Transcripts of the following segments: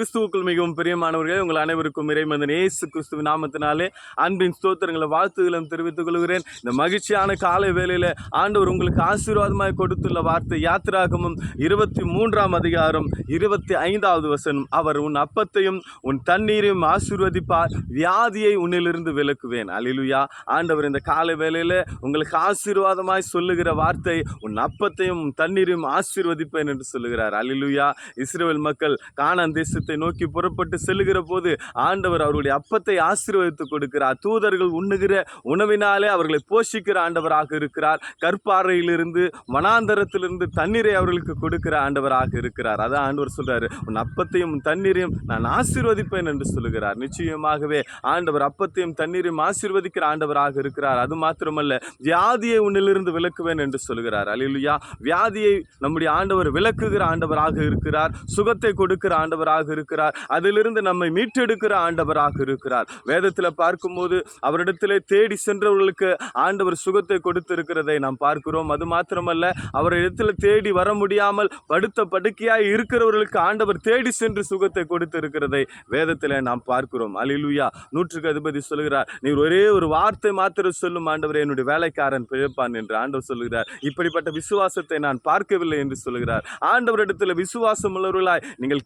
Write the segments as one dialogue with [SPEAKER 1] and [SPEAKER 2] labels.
[SPEAKER 1] கிறிஸ்துவுக்குள் மிகவும் பிரியமானவர்களே உங்கள் அனைவருக்கும் இறைமந்தன் நேசு கிறிஸ்துவ நாமத்தினாலே அன்பின் ஸ்தோத்திரங்களை வாழ்த்துகளும் தெரிவித்துக் கொள்கிறேன். இந்த மகிழ்ச்சியான காலை வேளையில் ஆண்டவர் உங்களுக்கு ஆசீர்வாதமாய் கொடுத்துள்ள வார்த்தை யாத்திராகமும் இருபத்தி மூன்றாம் அதிகாரம் இருபத்தி ஐந்தாவது வசனம். அவர் உன் அப்பத்தையும் உன் தண்ணீரையும் ஆசீர்வதிப்பார் வியாதியை உன்னிலிருந்து விலக்குவேன். அலிலுயா ஆண்டவர் இந்த காலை வேளையில் உங்களுக்கு ஆசீர்வாதமாய் சொல்லுகிற வார்த்தை உன் அப்பத்தையும் தண்ணீரையும் ஆசீர்வதிப்பேன் என்று சொல்லுகிறார். அலிலுயா இஸ்ரேல் மக்கள் கானான் தேசத்தை நோக்கி புறப்பட்டு செல்லுகிற போது ஆண்டவர் அவர்களுடைய அப்பத்தை ஆசீர்வதித்து கொடுக்கிறார். தூதர்கள் உண்ணுகிற உணவினாலே அவர்களை போஷிக்கிற ஆண்டவராக இருக்கிறார். கற்பாறையிலிருந்து மனாந்தரத்திலிருந்து தண்ணீரை அவர்களுக்கு கொடுக்கிற ஆண்டவராக இருக்கிறார். அதான் ஆண்டவர் சொல்றாரு உன் அப்பத்தையும் தண்ணீரையும் நான் ஆசீர்வதிப்பேன் என்று சொல்லுகிறார். நிச்சயமாகவே ஆண்டவர் அப்பத்தையும் தண்ணீரையும் ஆசீர்வதிக்கிற ஆண்டவராக இருக்கிறார். அது மாத்திரமல்ல வியாதியை உன்னிலிருந்து விலக்குவேன் என்று சொல்கிறார் அலிலுயா வியாதியை நம்முடைய ஆண்டவர் விலக்குகிற ஆண்டவராக இருக்கிறார். சுகத்தை கொடுக்கிற ஆண்டவராக இருக்கிறார். அதிலிருந்து நம்மை மீட்டெடுக்கிற ஆண்டவராக இருக்கிறார். வேதத்தில் பார்க்கும்போது அவரிடத்திலே தேடி சென்றவர்களுக்கு ஆண்டவர் சுகத்தை கொடுத்திருக்கிறதை நாம் பார்க்கிறோம். அது மாத்திரமல்ல அவரிடத்தில் தேடி வர முடியாமல் படுத்த படுக்கையாய் இருக்கிறவர்களுக்கு ஆண்டவர் தேடி சென்று சுகத்தை கொடுத்திருக்கிறதை வேதத்தில் நாம் பார்க்கிறோம். அலிலுயா நூற்றுக்கு அதிபதி சொல்கிறார் நீர் ஒரே ஒரு வார்த்தை மாத்திரம் சொல்லும் ஆண்டவர் என்னுடைய வேலைக்காரன் பிழைப்பான் என்று ஆண்டவர் சொல்கிறார். இப்படிப்பட்ட விசுவாசத்தை நான் பார்க்கவில்லை என்று சொல்லுகிறார் ஆண்டவரிடத்தில் விசுவாசம் உள்ளவர்களாய் நீங்கள்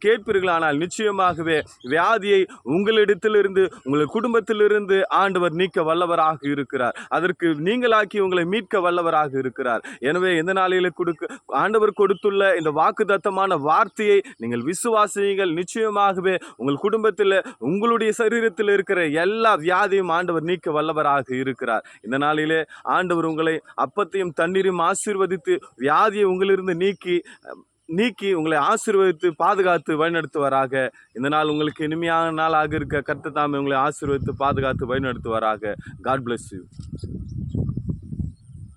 [SPEAKER 1] ஆனால் நிச்சயமாகவே வியாதியை உங்களிடத்திலிருந்து உங்கள் குடும்பத்திலிருந்து ஆண்டவர் நீக்க வல்லவராக இருக்கிறார். அதற்கு நீங்களாக்கி உங்களை மீட்க வல்லவராக இருக்கிறார். எனவே எந்த நாளையில் கொடுக்க ஆண்டவர் கொடுத்துள்ள இந்த வாக்குதத்தமான வார்த்தையை நீங்கள் விசுவாசியுங்கள். நிச்சயமாகவே உங்கள் குடும்பத்தில் உங்களுடைய சரீரத்தில் இருக்கிற எல்லா வியாதியும் ஆண்டவர் நீக்க வல்லவராக இருக்கிறார். இந்த நாளிலே ஆண்டவர் உங்களை அப்பத்தையும் தண்ணீரையும் ஆசீர்வதித்து வியாதியை உங்களிருந்து நீக்கி நீக்கி உங்களை ஆசீர்வதித்து பாதுகாத்து வழிநடத்துவாராக. இந்த நாள் உங்களுக்கு இனிமையான நாளாக இருக்க கர்த்தர் தாமே உங்களை ஆசீர்வதித்து பாதுகாத்து வழிநடத்துவாராக. God bless you